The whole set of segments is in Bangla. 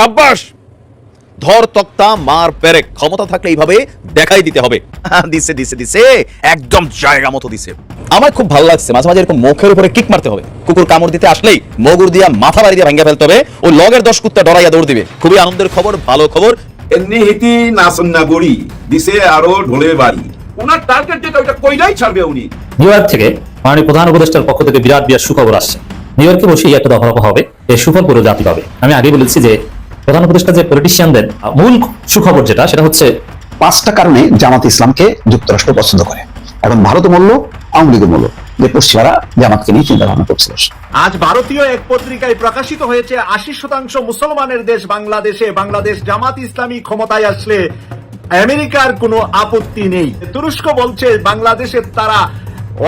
সাব্বাস। ধর তক্তা মার পেরেক। ক্ষমতা থাকলে এইভাবে দেখাই দিতে হবে। দিছে দিছে দিছে। একদম জায়গা মতো দিছে। আমার খুব ভালো লাগছে মাঝে মাঝে এরকম মুখের উপরে কিক মারতে হবে। কুকুর কামড় দিতে আসলেই মগুর দিয়া মাথা বাড়ি দিয়ে ভেঙে ফেলতে হবে। ওই লগের দশ কুত্তা ডরাইয়া দৌড় দিবে। খুবই আনন্দের খবর ভালো খবর। এমনি হিতি নাসন্না গড়ি দিছে আরও ঢোলে বাড়ি। ওনার টার্গেট যেটা ওইটা কইলাই ছাড়বে উনি। নিউ ইয়র্ক থেকে মাননীয় প্রধান উপদেষ্টার পক্ষ থেকে বিরাট বিরাট সুখবর আসছে। নিউ ইয়র্কে বসেই একটা দফা হবে এই সুফল পুরো জাতি পাবে। আমি আগে বলেছি যে প্রধান উপদেষ্টা যে পলিটিশিয়ানদের মূল সুখবর যেটা সেটা হচ্ছে পাঁচটা কারণে জামাত ইসলামকে যুক্তরাষ্ট্র পছন্দ করে। এখন ভারত মূল্য আওয়ামী লীগের মূল্য। যে পশ্চিমারা জামাতকে নিয়ে চিন্তা ভাবনা করছিল। আজ ভারতীয় এক পত্রিকায় প্রকাশিত হয়েছে আশি শতাংশ মুসলমানের দেশ বাংলাদেশে বাংলাদেশ জামাত ইসলামী ক্ষমতায় আসলে আমেরিকার কোনো আপত্তি নেই। তুরস্ক বলছে বাংলাদেশের তারা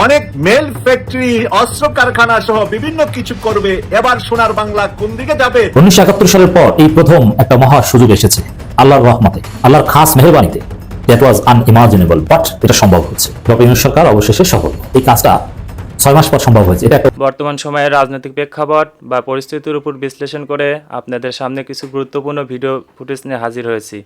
অনেক মেল ফ্যাক্টরি অস্ত্র কারখানা সহ বিভিন্ন কিছু করবে। এবার সোনার বাংলা কোন দিকে যাবে? উনিশশো একাত্তর সালের পর এই প্রথম একটা মহা সুযোগ এসেছে আল্লাহর রহমতে আল্লাহর খাস মেহরবানিতে দ্যাট ওয়াজ আনইমাজিনেবল বাট এটা সম্ভব হচ্ছে ডক্টর ইউনুস সরকার অবশেষে সফল। এই কাজটা ছয় মাস পর সম্ভব হয়েছে। এটা বর্তমান সময়ের রাজনৈতিক প্রেক্ষাপট বা পরিস্থিতির উপর বিশ্লেষণ করে আপনাদের সামনে কিছু গুরুত্বপূর্ণ ভিডিও ফুটেজ নিয়ে হাজির হয়েছি।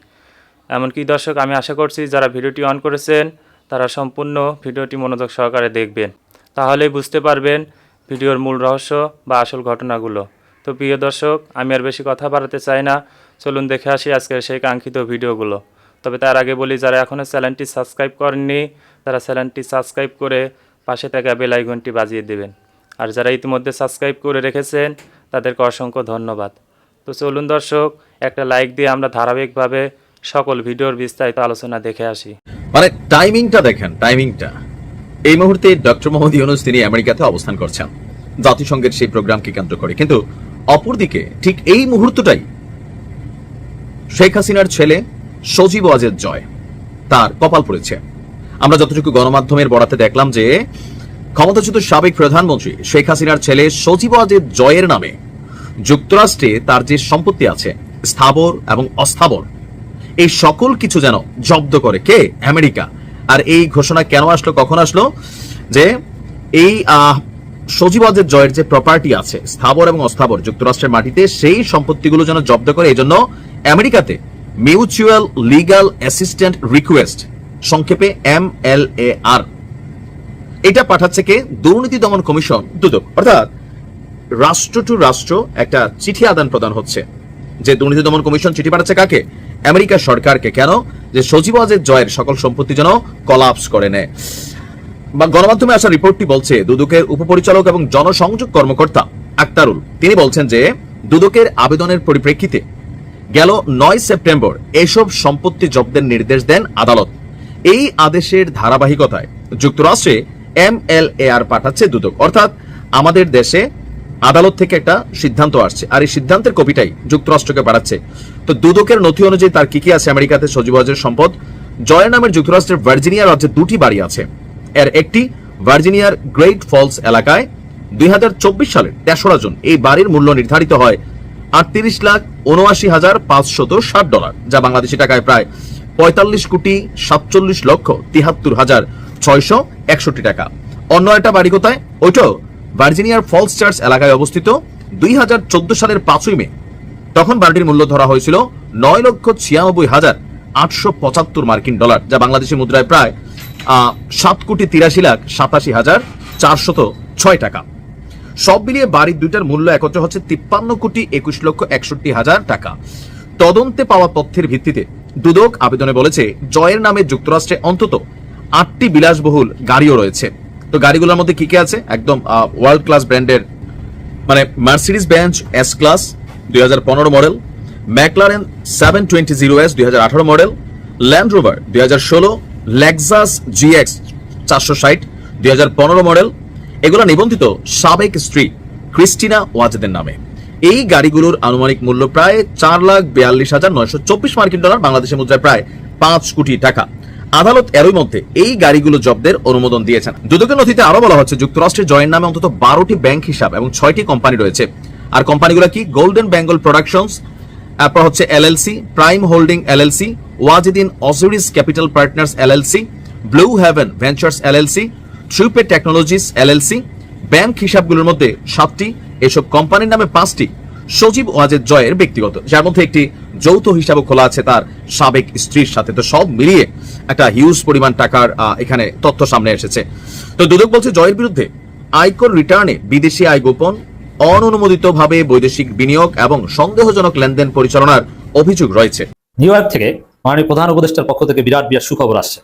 এমনকি দর্শক আমি আশা করছি যারা ভিডিওটি অন করেছেন তারা সম্পূর্ণ ভিডিওটি মনোযোগ সহকারে দেখবেন। তাহলেই বুঝতে পারবেন ভিডিওর মূল রহস্য বা আসল ঘটনাগুলো। তো প্রিয় দর্শক, আমি আর বেশি কথা বাড়াতে চাই না। চলুন দেখে আসি আজকের সেই কাঙ্ক্ষিত ভিডিওগুলো। তবে তার আগে বলি, যারা এখনও চ্যানেলটি সাবস্ক্রাইব করেননি, তারা চ্যানেলটি সাবস্ক্রাইব করে পাশে থাকা বেল বাজিয়ে দেবেন। আর যারা ইতিমধ্যে সাবস্ক্রাইব করে রেখেছেন, তাদেরকে অসংখ্য ধন্যবাদ। তো চলুন দর্শক, একটা লাইক দিয়ে আমরা ধারাবাহিকভাবে সকল ভিডিওর বিস্তারিত আলোচনা দেখে আসি। মানে টাইমিংটা দেখেন টাইমিংটা এই মুহূর্তে ডক্টর মোহাম্মদ ইউনুস তিনি আমেরিকাতে অবস্থান করছেন। জাতিসংঘের সেই প্রোগ্রামকে কেন্দ্র করে। কিন্তু অপরদিকে ঠিক এই মুহূর্তটাই শেখ হাসিনার ছেলে সজীব ওয়াজেদ জয়, তার কপাল পড়েছে। আমরা যতটুকু গণমাধ্যমের বরাতে দেখলাম যে ক্ষমতাচ্যুত সাবেক প্রধানমন্ত্রী শেখ হাসিনার ছেলে সজীব ওয়াজেদ জয়ের নামে যুক্তরাষ্ট্রে তার যে সম্পত্তি আছে, স্থাবর এবং অস্থাবর এই সকল কিছু যেন জব্দ করে কে? আমেরিকা। আর এই ঘোষণা কেন আসলো কখন আসলো? যে এই আহ, সজীবদের জয়ের যে প্রপার্টি আছে স্থাবর এবং অস্থাবর যুক্তরাষ্ট্রের মাটিতে সেই সম্পত্তিগুলো যেন জব্দ করে এই জন্য আমেরিকাতে মিউচুয়াল লিগাল অ্যাসিস্ট্যান্ট রিকোয়েস্ট সংক্ষেপে এম এল এ আর। এটা পাঠাচ্ছে কে? দুর্নীতি দমন কমিশন দুদক। অর্থাৎ রাষ্ট্র টু রাষ্ট্র একটা চিঠি আদান প্রদান হচ্ছে। যে দুর্নীতি দমন কমিশন চিঠি পাঠাচ্ছে কাকে? আমেরিকা সরকারকে কেন যে ওয়াজেদ জয়ের সকল সম্পত্তি যেন কলাপস করে নেয়? বা গণমাধ্যমে আসা রিপোর্টটি বলছে, দুদকের উপপরিচালক এবং জনসংযোগ কর্মকর্তা আক্তারুল। তিনি বলছেন যে, দুদকের আবেদনের পরিপ্রেক্ষিতে গেল নয় সেপ্টেম্বর এসব সম্পত্তি জব্দের নির্দেশ দেন আদালত। এই আদেশের ধারাবাহিকতায় যুক্তরাষ্ট্রে এম এল এ আর পাঠাচ্ছে দুদক। অর্থাৎ আমাদের দেশে আদালত থেকে একটা সিদ্ধান্ত আসছে। আর এই সিদ্ধান্তের কপিটাই যুক্তরাষ্ট্রকে বাড়াচ্ছে। তো দুদকের নথি অনুযায়ী তার কি কি আছে আমেরিকাতে? সজীব সম্পদ। জয়ের নামের যুক্তরাষ্ট্রের ভার্জিনিয়া রাজ্যে দুটি বাড়ি আছে। এর একটি ভার্জিনিয়ার গ্রেট ফলস এলাকায়। দুই হাজার চব্বিশ সালের তেসরা জুন এই বাড়ির মূল্য নির্ধারিত হয় আটত্রিশ লাখ উনআশি হাজার পাঁচশত ষাট ডলার, যা বাংলাদেশি টাকায় প্রায় পঁয়তাল্লিশ কোটি সাতচল্লিশ লক্ষ তিহাত্তর হাজার ছয়শো একষট্টি টাকা। অন্য একটা বাড়ি কোথায়? ওইটাও ভার্জিনিয়ার ফলস চার্চ এলাকায় অবস্থিত দুই হাজার চোদ্দ সালের পাঁচই মে। তখন বাড়িটির মূল্য ধরা হয়েছিল নয় লক্ষ ছিয়ানব্বই হাজার আটশো পঁচাত্তর মার্কিন ডলার, যা বাংলাদেশি মুদ্রায় প্রায় সাত কোটি তিরাশি লাখ সাতাশি হাজার চারশত ছয় টাকা। সব মিলিয়ে বাড়ির দুইটার মূল্য একত্র হচ্ছে তিপ্পান্ন কোটি একুশ লক্ষ একষট্টি হাজার টাকা। তদন্তে পাওয়া তথ্যের ভিত্তিতে দুদক আবেদনে বলেছে, জয়ের নামে যুক্তরাষ্ট্রে অন্তত আটটি বিলাসবহুল গাড়িও রয়েছে। তো গাড়িগুলোর মধ্যে কি কি আছে? একদম ওয়ার্ল্ড ক্লাস ব্র্যান্ডের মানে মার্সিডিস বেঞ্চ এস ক্লাস দুই হাজার পনেরো model McLaren seven twenty zero S দুই মডেল ল্যান্ড রোভার দুই হাজার ষোলো লেক্সাস জিএক্স চারশো ষাট, দুই মডেল এগুলো নিবন্ধিত সাবেক স্ত্রী ক্রিস্টিনা ওয়াজেদের নামে। এই গাড়িগুলোর আনুমানিক মূল্য প্রায় চার লাখ বিয়াল্লিশ হাজার নয়শো চব্বিশ মার্কিন ডলার, বাংলাদেশের মুদ্রায় প্রায় পাঁচ কোটি টাকা। আদালত এরই মধ্যে এই গাড়িগুলো জব্দের অনুমোদন দিয়েছেন। দুদকের নথিতে আরও বলা হচ্ছে, যুক্তরাষ্ট্রের জয়ের নামে অন্তত বারোটি ব্যাংক হিসাব এবং ছয়টি কোম্পানি রয়েছে। আর কোম্পানিগুলো কি? গোল্ডেন বেঙ্গল প্রোডাকশনস তারপর হচ্ছে এলএলসি প্রাইম হোল্ডিং এলএলসি ওয়াজিদিন অজুরিস capital partners LLC blue heaven ventures LLC ট্রুপে technologies LLC, bank হিসাবগুলোর মধ্যে সাতটি, এসব কোম্পানির নামে পাঁচটি সজীব ওয়াজেদ জয়ের ব্যক্তিগত। যার মধ্যে একটি যৌথ হিসাবে খোলা আছে তার সাবেক স্ত্রীর সাথে। তো সব মিলিয়ে একটা হিউজ পরিমাণ টাকার এখানে তথ্য সামনে এসেছে। তো দুদক বলছে, জয়ের বিরুদ্ধে আয়কর রিটার্নে বিদেশি আয় গোপন, অননুমোদিতভাবে বৈদেশিক বিনিয়োগ এবং সন্দেহজনক লেনদেন পরিচালনার অভিযোগ রয়েছে। নিউ ইয়র্ক থেকে মাননীয় প্রধান উপদেষ্টার পক্ষ থেকে বিরাট বিরাট সুখবর আসছে।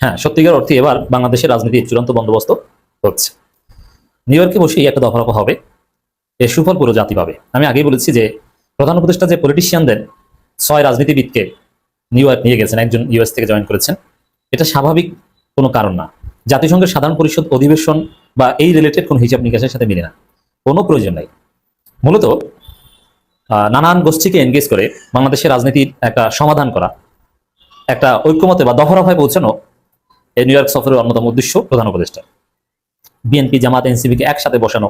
হ্যাঁ সত্যিকার অর্থে এবার বাংলাদেশের রাজনীতি চূড়ান্ত বন্দোবস্ত হচ্ছে। নিউ ইয়র্কে বসেই একটা দফারফা হবে। এর সুফল পুরো জাতি পাবে। আমি আগেই বলেছি যে প্রধান উপদেষ্টা যে পলিটিশিয়ানদের ছয় রাজনীতিবিদকে নিউ ইয়র্ক নিয়ে গেছেন, একজন ইউএস থেকে জয়েন করেছেন, এটা স্বাভাবিক কোনো কারণ না। জাতিসংঘের সাধারণ পরিষদ অধিবেশন বা এই রিলেটেড কোনো হিসাব নিকাশের সাথে মিলে না। কোনো প্রয়োজন নাই। মূলত নানান গোষ্ঠীকে এনগেজ করে বাংলাদেশের রাজনীতির একটা সমাধান করা, একটা ঐক্যমতে বা দফরফায় পৌঁছানো এই নিউ ইয়র্ক সফরের অন্যতম উদ্দেশ্য প্রধান উপদেষ্টা। বিএনপি জামাত এনসিবিকে একসাথে বসানো।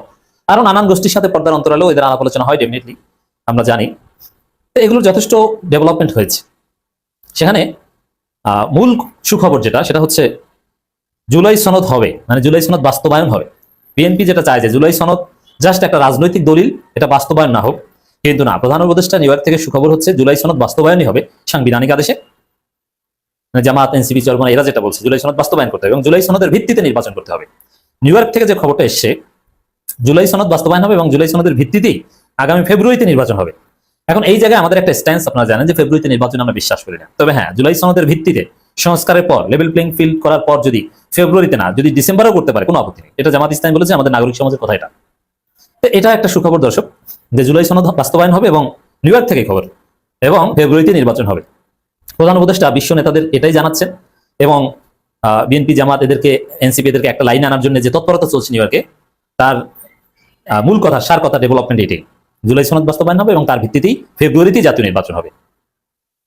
আরও নানান গোষ্ঠীর সাথে পর্দার অন্তরালেও এদের আলাপ আলোচনা হয় ডেফিনেটলি আমরা জানি, তো এগুলোর যথেষ্ট ডেভেলপমেন্ট হয়েছে। সেখানে মূল সুখবর যেটা, সেটা হচ্ছে জুলাই সনদ হবে মানে জুলাই সনদ বাস্তবায়ন হবে। বিএনপি যেটা চায় যে জুলাই সনদ জাস্ট একটা রাজনৈতিক দলিল, এটা বাস্তবায়ন না হোক, কিন্তু না, প্রধান উপদেষ্টা নিউ ইয়র্ক থেকে সুখবর হচ্ছে জুলাই সনদ বাস্তবায়নই হবে সাংবিধানিক আদেশে। মানে জামাত, এনসিপি চলমান এরা যেটা বলছে, জুলাই সনদ বাস্তবায়ন করতে হবে এবং জুলাই সনদের ভিত্তিতে নির্বাচন করতে হবে। নিউ ইয়র্ক থেকে যে খবরটা এসছে, জুলাই সনদ বাস্তবায়ন হবে এবং জুলাই সনদের ভিত্তিতেই আগামী ফেব্রুয়ারিতে নির্বাচন হবে। এখন এই জায়গায় আমাদের একটা স্ট্যান্স আপনারা জানেন যে ফেব্রুয়ারিতে নির্বাচন আমরা বিশ্বাস করি না। তবে হ্যাঁ জুলাই সনদের ভিত্তিতে সংস্কারের পর লেভেল প্লেইং ফিল্ড করার পর যদি ফেব্রুয়ারিতে না, যদি ডিসেম্বরও করতে পারে, কোনো আপত্তি নেই। এটা জামাত ইসলাম বলেছে, আমাদের নাগরিক সমাজের কথা এটা। তো এটা একটা সুখবর দর্শক যে জুলাই সনদ বাস্তবায়ন হবে এবং নিউ ইয়র্ক থেকে খবর। এবং ফেব্রুয়ারিতে নির্বাচন হবে। প্রধান উপদেষ্টা, বিশ্ব নেতাদের এটাই জানাচ্ছেন এবং বিএনপি জামাত এদেরকে, এনসিপি এদেরকে একটা লাইন আনার জন্য যে তৎপরতা চলছে নিউ ইয়র্কে, তার মূল কথা, সার কথা ডেভেলপমেন্ট এটাই। জুলাই সনদ বাস্তবায়ন হবে এবং তার ভিত্তিতেই ফেব্রুয়ারিতেই জাতীয় নির্বাচন হবে।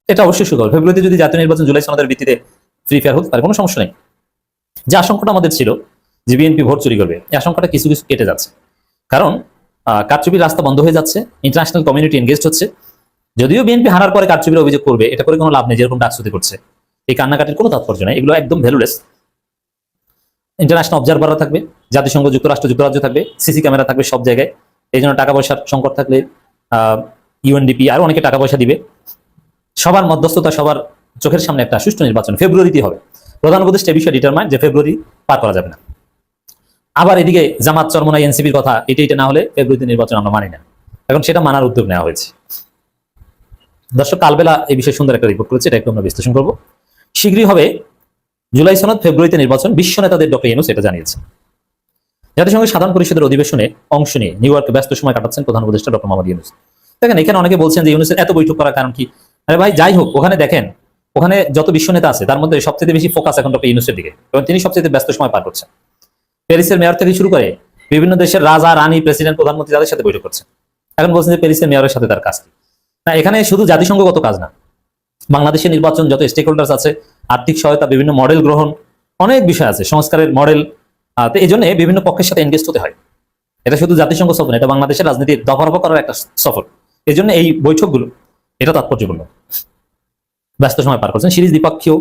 এটা অবশ্যই সুখবর ফেব্রুয়ারিতে যদি জাতীয় নির্বাচন জুলাই সনদের ভিত্তিতে ফ্রি ফায়ার হোক পারে কোনো সমস্যা নেই। যে আশঙ্কাটা আমাদের ছিল যে বিএনপি ভোট চুরি করবে, এই আশঙ্কাটা কিছু কিছু কেটে যাচ্ছে। কারণ কারচুপির রাস্তা বন্ধ হয়ে যাচ্ছে ইন্টারন্যাশনাল কমিউনিটি এনগেজ হচ্ছে। যদিও বিএনপি হারার পরে কারচুপির অভিযোগ করবে, এটা করে কোনো লাভ নেই, যেরকম ডাকসুতি করছে। এই কান্নাকাটির কোনো তাৎপর্য নেই, এগুলো একদম ভ্যালুলেস ইন্টারন্যাশনাল অবজারভাররা থাকবে, জাতিসংঘ, যুক্তরাষ্ট্র, যুক্তরাজ্য থাকবে সিসি ক্যামেরা থাকবে সব জায়গায়। এই জন্য টাকা পয়সার সংকট থাকলে ইউএনডিপি আরও অনেকে টাকা পয়সা দিবে। সবার মধ্যস্থতা সবার চোখের সামনে একটা সুষ্ঠু নির্বাচন ফেব্রুয়ারিতে হবে। প্রধান উপদেষ্টা বিষয়ে ডিটারমাইন যে ফেব্রুয়ারি পার করা যাবে না। আবার এদিকে জামাত চরমনাই এনসিপির কথা, এটা এটা না হলে ফেব্রুয়ারিতে নির্বাচন আমরা মানি না। এখন সেটা মানার উদ্যোগ নেওয়া হয়েছে। দর্শক, কালবেলা এই বিষয়ে সুন্দর একটা রিপোর্ট করেছে এটা একটু আমরা বিশ্লেষণ করব। শীঘ্রই হবে জুলাই সনদ, ফেব্রুয়ারিতে নির্বাচন, বিশ্ব নেতাদের ডক্টর ইউনুস এটা জানিয়েছে জাতিসংঘের সাধারণ পরিষদের অধিবেশনে অংশ নিয়ে নিউ ইয়র্কে ব্যস্ত সময় কাটাচ্ছেন প্রধান উপদেষ্টা ডক্টর মোহাম্মদ ইউনুস। দেখেন, এখানে অনেকে বলছেন যে ইউনুসের এত বৈঠক করার কারণ কি? আরে ভাই, যাই হোক, ওখানে দেখেন, ওখানে যত বিশ্ব নেতা আছে, তার মধ্যে সবচেয়ে বেশি ফোকাস এখন ডক্টর ইউনুসের দিকে এবং তিনি সবচেয়ে ব্যস্ত সময় পার করছেন। প্যারিসের মেয়র থেকে শুরু করে বিভিন্ন দেশের রাজা, রানী, প্রেসিডেন্ট, প্রধানমন্ত্রী তাদের সাথে বৈঠক করছেন। এখন বলছেন যে প্যারিসের মেয়রের সাথে তার কাজ কি না, এখানে শুধু জাতিসংঘগত কাজ না, বাংলাদেশের নির্বাচন যত স্টেক হোল্ডার্স আছে, আর্থিক সহায়তা, বিভিন্ন মডেল গ্রহণ, অনেক বিষয় আছে, সংস্কারের মডেল তো এই জন্য বিভিন্ন পক্ষের সাথে এনগেজ হতে হয়। এটা শুধু জাতিসংঘ সফর এটা বাংলাদেশের রাজনীতির দফারফা করার একটা সফর। এই জন্য এই বৈঠকগুলো, এটা তাৎপর্যপূর্ণ। ব্যস্ত সময় পার করছেন। সিরিজ দ্বিপক্ষীয়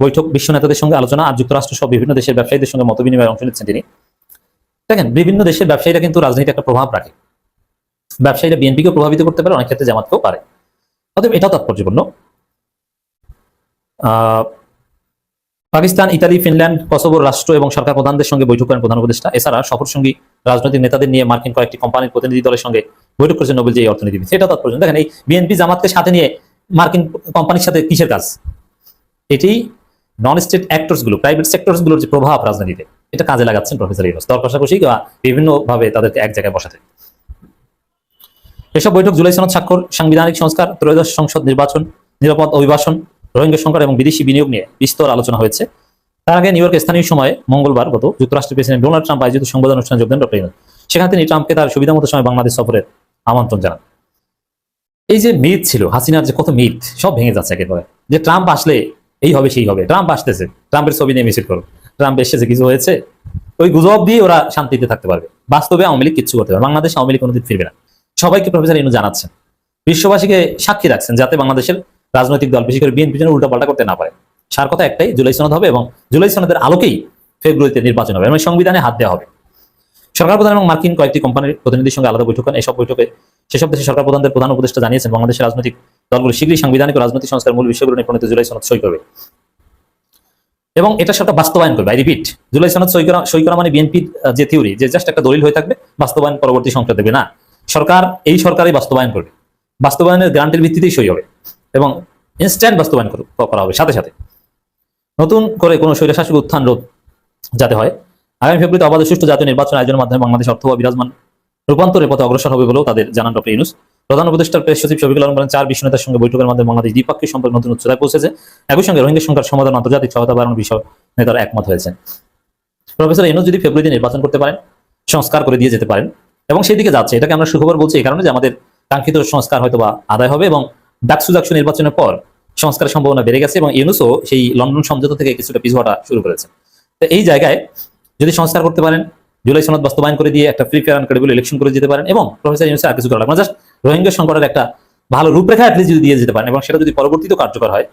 বৈঠক, বিশ্ব নেতাদের সঙ্গে আলোচনা, আর যুক্তরাষ্ট্র সহ বিভিন্ন দেশের ব্যবসায়ীদের সঙ্গে মত বিনিময়ে অংশ নিচ্ছেন তিনি। দেখেন, বিভিন্ন দেশের ব্যবসায়ীরা কিন্তু রাজনীতি একটা প্রভাব রাখে। ব্যবসায়ীরা বিএনপিকে প্রভাবিত করতে পারে, অনেক ক্ষেত্রে জামাতকেও পারে। অতএব এটাও তাৎপর্যপূর্ণ। পাকিস্তান, ইতালি, ফিনল্যান্ড, কসোভোর রাষ্ট্র এবং সরকার প্রধানদের সঙ্গে বৈঠক করেন প্রধান উপদেষ্টা। এছাড়া সফর সঙ্গী রাজনৈতিক নেতাদের নিয়ে মার্কিন কয়েকটি কোম্পানির প্রতিনিধি দলের সঙ্গে বৈঠক করেছেন নোবেল যে অর্থনীতিবিদ। সেটা তাৎপর্য দেখেন, এই বিএনপি জামাতকে সাথে নিয়ে মার্কিন কোম্পানির সাথে কিসের কাজ? এটি নন স্টেট অ্যাক্টরসগুলো প্রাইভেট সেক্টরসগুলোর যে প্রভাব রাজনীতিতে, এটা কাজে লাগাচ্ছেন প্রফেসর ইউনুস দর কষাকষি বা বিভিন্ন ভাবে তাদেরকে এক জায়গায় বসাতে। এসব বৈঠক জুলাই সনদ স্বাক্ষর, সাংবিধানিক সংস্কার, ত্রয়োদশ সংসদ নির্বাচন, নিরাপদ অভিবাসন রোহিঙ্গা সংকট এবং বিদেশি বিনিয়োগ নিয়ে বিস্তর আলোচনা হয়েছে। তার আগে নিউ ইয়র্ক স্থানীয় সময়ে মঙ্গলবার গত যুক্তরাষ্ট্রের প্রেসিডেন্ট ডোনাল্ড ট্রাম্প আয়োজিত সংবাদ অনুষ্ঠানে যোগদেন ডক্টর ইউনুস সেখানে তিনি ট্রাম্পকে তার সুবিধা মতো সময় বাংলাদেশ সফরের আমন্ত্রণ জানান। এই যে মিথ ছিল, হাসিনার যে কত মিথ, সব ভেঙে যাচ্ছে একেবারে। যে ট্রাম্প আসলে এই হবে, সেই হবে। ট্রাম্প আসতেছে, ট্রাম্পের ছবি নিয়ে মিছিল করো। ট্রাম্প এসেছে, কিছু হয়েছে, ওই গুজব দিয়ে ওরা শান্তিতে থাকতে পারবে। বাস্তবে আওয়ামী লীগ কিচ্ছু করতে পারবে বাংলাদেশ আওয়ামী লীগ কোনোদিন ফিরবে না। সবাইকে প্রফেসর ইনু জানাচ্ছেন। বিশ্ববাসীকে সাক্ষী রাখছেন যাতে বাংলাদেশের রাজনৈতিক দল, বিশেষ করে বিএনপি যেন উল্টাপাল্টা করতে না পারে। সার কথা একটাই, জুলাই সনদ হবে এবং জুলাই সনদের আলোকেই ফেব্রুয়ারিতে নির্বাচন হবে। এবং সংবিধানে হাত দেওয়া হবে। সরকার প্রধান এবং মার্কিন কয়েকটি কোম্পানির প্রতিনিধির সঙ্গে আলাদা বৈঠক করেন এসব বৈঠকে সেসব দেশের সরকার প্রধানদের প্রধান উপদেষ্টা জানিয়েছেন, বাংলাদেশের রাজনৈতিক দলগুলো শীঘ্রই সাংবিধানিক রাজনৈতিক সংস্কার মূল বিষয়গুলো নিয়ে প্রণীত জুলাই সনদ সই করবে। এবং এটা সরকার বাস্তবায়ন করবে। আই রিপিট জুলাই সনদ সই করা সই করা মানে বিএনপির যে থিওরি যে জাস্ট একটা দলিল হয়ে থাকবে, বাস্তবায়ন পরবর্তী সংসদ দেবে না, সরকার, এই সরকারই বাস্তবায়ন করবে। বাস্তবায়নের গ্রান্টের ভিত্তিতেই সই হবে। এবং ইনস্ট্যান্ট বাস্তবায়ন করা হবে। সাথে সাথে নতুন করে কোনো স্বৈরশাসক উত্থান রোধ যাতে হয়, আগামী ফেব্রুয়ারিতে অবাধ সুষ্ঠু জাতীয় নির্বাচন আয়োজনের মাধ্যমে বাংলাদেশ অর্থ বিরাজমান রূপান্তরের পথে অগ্রসর হবে বলেও তাদের জানান ডক্টর ইউনুস। প্রধান উপদেষ্টার প্রেস সচিব শফিকুল আলম বলেন, চার বিশ্ব নেতার সঙ্গে বৈঠকের মাধ্যমে বাংলাদেশ দ্বিপাক্ষিক সম্পর্ক নতুন উচ্চতায় পৌঁছেছে। একই সঙ্গে রোহিঙ্গা সংখ্যার সমাধান আন্তর্জাতিক সহায়তা বাড়ানোর বিষয় নেতারা একমত হয়েছেন। প্রফেসর ইউনুস যদি ফেব্রুয়ারিতে নির্বাচন করতে পারেন, সংস্কার করে দিয়ে যেতে পারেন এবং সেই দিকে যাচ্ছে, এটাকে আমরা সুখবর বলছি এই কারণে যে আমাদের কাঙ্ক্ষিত সংস্কার হয়তো বা আদায় হবে এবং ডাকসু ডাকসু নির্বাচনের পর সংস্কারের সম্ভাবনা বেড়ে গেছে এবং ইউনুসও সেই লন্ডন সমঝোতা থেকে কিছুটা পিছু হটা শুরু করেছে। তো এই জায়গায় যদি সংস্কার করতে পারেন, জুলাই সনদ বাস্তবায়ন করে দিয়ে একটা free fair and credible election করে যেতে পারেন এবং প্রফেসর ইউনুসের আর কিছু করা লাগবে জাস্ট রোহিঙ্গা সংকটের একটা ভালো রূপরেখা অ্যাটলিস্ট যদি দিয়ে যেতে পারেন এবং সেটা যদি পরবর্তীতেও কার্যকর হয়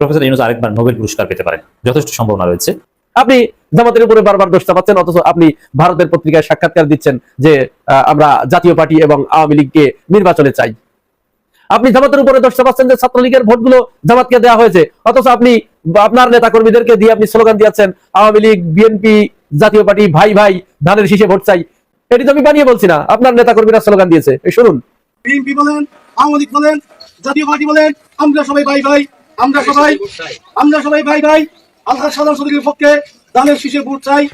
প্রফেসর ইউনুস আরেকবার নোবেল পুরস্কার পেতে পারেন। যথেষ্ট সম্ভাবনা রয়েছে। আপনি জামাতের উপরে বারবার দোষ চাপাচ্ছেন, অথচ আপনি ভারতের পত্রিকায় সাক্ষাৎকার দিচ্ছেন যে আমরা জাতীয় পার্টি এবং আওয়ামী লীগকে নির্বাচনে চাই। আপনি জামাতের উপরে চাপাচ্ছেন যে ছাত্রলীগের ভোটগুলো জামাতকে দেওয়া হয়েছে। অথচ আপনি আপনার নেতা কর্মীদেরকে দিয়ে আপনি স্লোগান দিয়েছেন আওয়ামী লীগ বিএনপি জাতীয় পার্টি ভাই ভাই ধানের শীষে ভোট চাই। এটি তো আমি বানিয়ে বলছি না আপনার নেতা কর্মীরা স্লোগান দিয়েছে। এই শুনুন। বিএনপি বলেন আওয়ামী লীগ বলেন জাতীয় পার্টি বলেন আমরা সবাই ভাই ভাই আমরা সবাই আমরা সবাই ভাই ভাই আল্লাহ সাধারণ সদস্যের পক্ষে দানের শীষে ভোট চাই।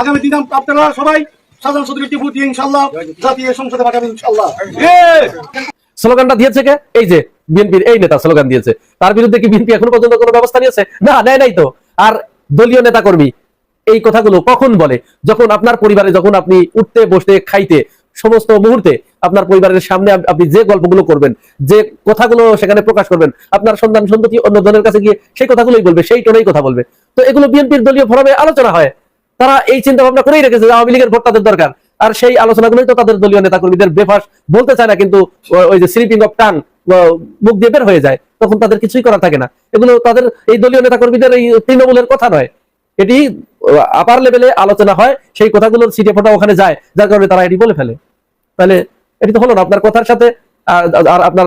আগামী দিন আপনারা সবাই সাধারণ সদস্যকে ভোট দিয়ে ইনশাল্লাহ জাতীয় সংসদে পাঠাবেন ইনশাল্লাহ। স্লোগানটা দিয়েছে কে? এই যে বিএনপির, এই নেতা স্লোগান দিয়েছে। তার বিরুদ্ধে কি বিএনপি এখনও পর্যন্ত কোনো ব্যবস্থা নিয়েছে? না, নেয় নাই তো। আর দলীয় নেতা কর্মী এই কথাগুলো কখন বলে? যখন আপনার পরিবারে যখন আপনি উঠতে, বসতে, খাইতে, সমস্ত মুহূর্তে আপনার পরিবারের সামনে আপনি যে গল্পগুলো করবেন, যে কথাগুলো সেখানে প্রকাশ করবেন, আপনার সন্তান সন্ততি অন্য দলের কাছে গিয়ে সেই কথাগুলোই বলবে, সেই টোনেই কথা বলবে। তো এগুলো বিএনপির দলীয় ফোরামে আলোচনা হয়। তারা এই চিন্তা ভাবনা করেই রেখেছে যে আওয়ামী লীগের ভোট তাদের দরকার। আর সেই আলোচনাগুলোই তো তাদের দলীয় নেতাকর্মীদের বেফাস বলতে চায় না, কিন্তু ওই যে স্লিপিং অফ টাং মুখ দিয়ে বের হয়ে যায়, তখন তাদের কিছুই করা থাকে না। এগুলো তাদের এই দলীয় নেতাকর্মীদের এই তৃণমূলের কথা নয়। এটি আপার লেভেলে আলোচনা হয়, সেই কথাগুলোর সিটে ফোটা ওখানে যায়, যার কারণে তারা এটি বলে ফেলে। তাহলে এটি তো হলো না, আপনার কথার সাথে, আর আপনার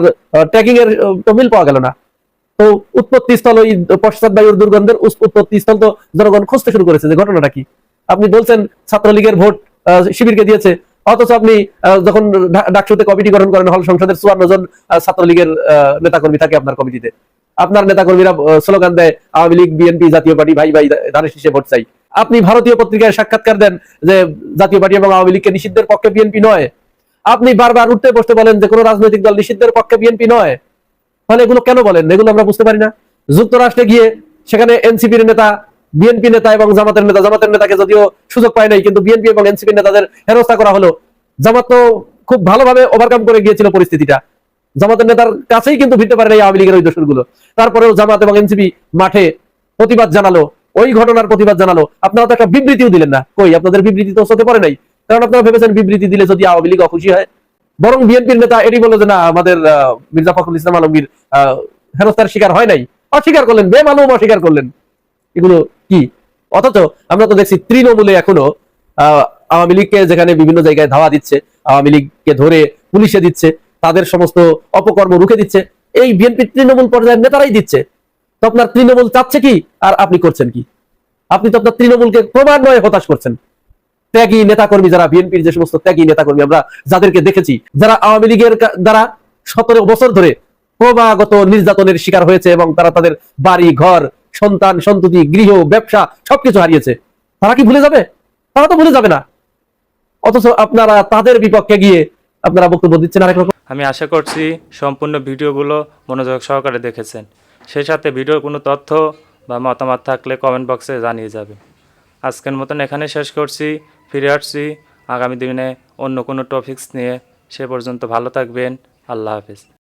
ট্র্যাকিং এর তো মিল পাওয়া গেল না। তো উৎপত্তি স্থল ওই পশ্চাৎ বায়ুর দুর্গন্ধের উৎপত্তি স্থল তো জনগণ খুঁজতে শুরু করেছে, যে ঘটনাটা কি? আপনি বলছেন ছাত্রলীগের ভোট শিবিরকে দিয়েছে। অথচ আপনি যখন ডাকসুতে কমিটি গঠন করেন, হল সংসদের চুয়ান্ন জন ছাত্রলীগের নেতাকর্মী থাকে আপনার কমিটিতে। আপনার নেতাকর্মীরা স্লোগান দেয়, আওয়ামী লীগ, বিএনপি, জাতীয় পার্টি, ভাই ভাই, ধানের শীষে ভোট চাই। আপনি ভারতীয় পত্রিকায় সাক্ষাৎকার দেন যে, জাতীয় পার্টি এবং আওয়ামী লীগকে নিষিদ্ধের পক্ষে বিএনপি নয়। আপনি বারবার উঠতে বসতে বলেন যে, কোনো রাজনৈতিক দল নিষিদ্ধের পক্ষে বিএনপি নয়। তাহলে এগুলো কেন বলেন? এগুলো আমরা বুঝতে পারি না। যুক্তরাষ্ট্রে গিয়ে, সেখানে এনসিপির নেতা বিএনপি নেতা এবং জামাতের নেতা, জামাতের নেতাকে যদিও সুযোগ পায় নাই, কিন্তু বিএনপি এবং এনসিপি নেতাদের হেনস্থা করা হলো। জামাত তো খুব ভালোভাবে ওভারকাম করে গিয়েছিল পরিস্থিতিটা। জামাতের নেতার কাছেই কিন্তু ভিড়তে পারে এই আওয়ামী লীগের ওই দোষরগুলো তারপরেও জামাত এবং এনসিপি মাঠে প্রতিবাদ জানালো, ওই ঘটনার প্রতিবাদ জানালো। আপনারা তো একটা বিবৃতিও দিলেন না। কই, আপনাদের বিবৃতি তো হতে পারে নাই। কারণ আপনারা ভেবেছেন বিবৃতি দিলে যদি আওয়ামী লীগ অখুশি হয়। বরং বিএনপির নেতা এটি বলল যে না, আমাদের মির্জা ফখরুল ইসলাম আলমগীর হেনস্থার শিকার হয় নাই। অস্বীকার করলেন, বেমালুম অস্বীকার করলেন। এগুলো কি? অথচ আমরা তো দেখছি তৃণমূলে এখনও আওয়ামী লীগকে যেখানে বিভিন্ন জায়গায় ধাওয়া দিচ্ছে, আওয়ামী লীগকে ধরে পুলিশে দিচ্ছে, তাদের সমস্ত অপকর্ম রুখে দিচ্ছে, এই বিএনপি তৃণমূল পর্যায়ের নেতারাই দিচ্ছে। তো আপনার তৃণমূল চাচ্ছে কি? আর আপনি করছেন কি? আপনি তো আপনার তৃণমূলকে ক্রমান্বয়ে হতাশ করছেন। ত্যাগী নেতাকর্মী যারা, বিএনপির যে সমস্ত ত্যাগী নেতাকর্মী আমরা যাদেরকে দেখেছি, যারা আওয়ামী লীগের দ্বারা সতেরো বছর ধরে ক্রমাগত নির্যাতনের শিকার হয়েছে এবং তারা তাদের বাড়ি, ঘর সন্তান, সন্ততি, গৃহ, ব্যবসা, সবকিছু হারিয়েছে। তারা কি ভুলে যাবে? তারা তো ভুলে যাবে না। অথচ আপনারা তাদের বিপক্ষে গিয়ে আপনারা বক্তব্য দিচ্ছেন আরেক রকম। আমি আশা করছি সম্পূর্ণ ভিডিওগুলো মনোযোগ সহকারে দেখেছেন। সেই সাথে ভিডিওর কোনো তথ্য বা মতামত থাকলে কমেন্ট বক্সে জানিয়ে যাবে আজকের মতন এখানে শেষ করছি। ফিরে আসছি আগামী দিনে অন্য কোনো টপিকস নিয়ে। সে পর্যন্ত ভালো থাকবেন। আল্লাহ হাফেজ।